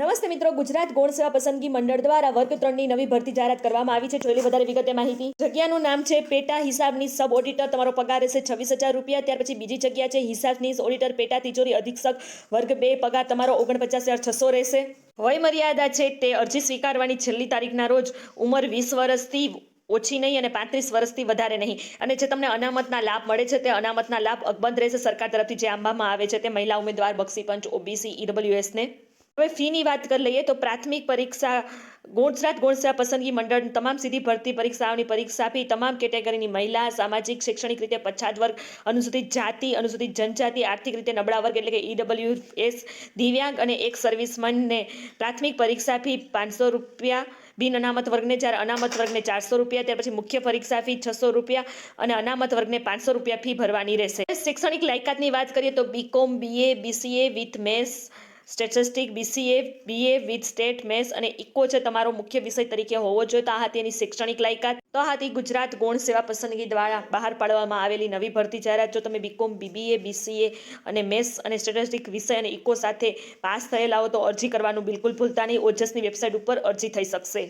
નમસ્તે મિત્રો, ગુજરાત ગૌણ સેવા પસંદગી મંડળ દ્વારા વર્ગ ત્રણની નવી ભરતી જાહેરાત કરવામાં આવી છે. જોયેલી વધારે વિગતે માહિતી. જગ્યાનું નામ છે પેટા હિસાબની સબ ઓડિટર. તમારો પગાર રહેશે છવ્વીસ હજાર રૂપિયા. ત્યાર પછી બીજી જગ્યા છે હિસાબની ઓડિટર, પેટા તિજોરી અધિક્ષક વર્ગ બે. પગાર તમારો ઓગણપચાસ હજાર છસો રહેશે. વય મર્યાદા છે તે અરજી સ્વીકારવાની છેલ્લી તારીખના રોજ. ઉંમર વીસ વર્ષથી ઓછી નહીં અને પાંત્રીસ વર્ષથી વધારે નહીં. અને જે તમને અનામતના લાભ મળે છે તે અનામતના લાભ અકબંધ રહેશે સરકાર તરફથી જે આંબામાં આવે છે તે મહિલા ઉમેદવાર, બક્ષી પંચ, ઓબીસી, ઈડબ્લ્યુએસને. હવે ફીની વાત કરી લઈએ તો પ્રાથમિક પરીક્ષા ગુજરાત ગૌણ પસંદગી મંડળ તમામ સીધી ભરતી પરીક્ષાઓની પરીક્ષા આપી, તમામ કેટેગરીની મહિલા, સામાજિક, શૈક્ષણિક રીતે પછાત વર્ગ, અનુસૂચિત જાતિ, અનુસૂચિત જનજાતિ, આર્થિક રીતે નબળા વર્ગ એટલે કે ઈડબલ્યુ એસ દિવ્યાંગ અને એક સર્વિસમેનને પ્રાથમિક પરીક્ષા ફી પાંચસો રૂપિયા, બિન અનામત વર્ગને જ્યારે અનામત વર્ગને ચારસો રૂપિયા, ત્યાર પછી મુખ્ય પરીક્ષા ફી છસો રૂપિયા અને અનામત વર્ગને પાંચસો રૂપિયા ફી ભરવાની રહેશે. શૈક્ષણિક લાયકાતની વાત કરીએ તો BCom BA BCA with maths statistic BCA BA with stat maths અને ઇકો છે તમારો મુખ્ય વિષય તરીકે હોવો જોઈએ. તો આ હતી એની શૈક્ષણિક લાયકાત. તો આ હતી ગુજરાત ગૌણ સેવા પસંદગી દ્વારા બહાર પાડવામાં આવેલી નવી ભરતી જાહેરાત. જો તમે બીકોમ બીબીએ બીસીએ અને મેથ્સ અને સ્ટેટિસ્ટિક વિષય અને ઇકો સાથે પાસ થયેલા હો તો અરજી કરવાનું બિલકુલ ભૂલતા નહીં. ઓજસની વેબસાઇટ ઉપર અરજી થઈ શકશે.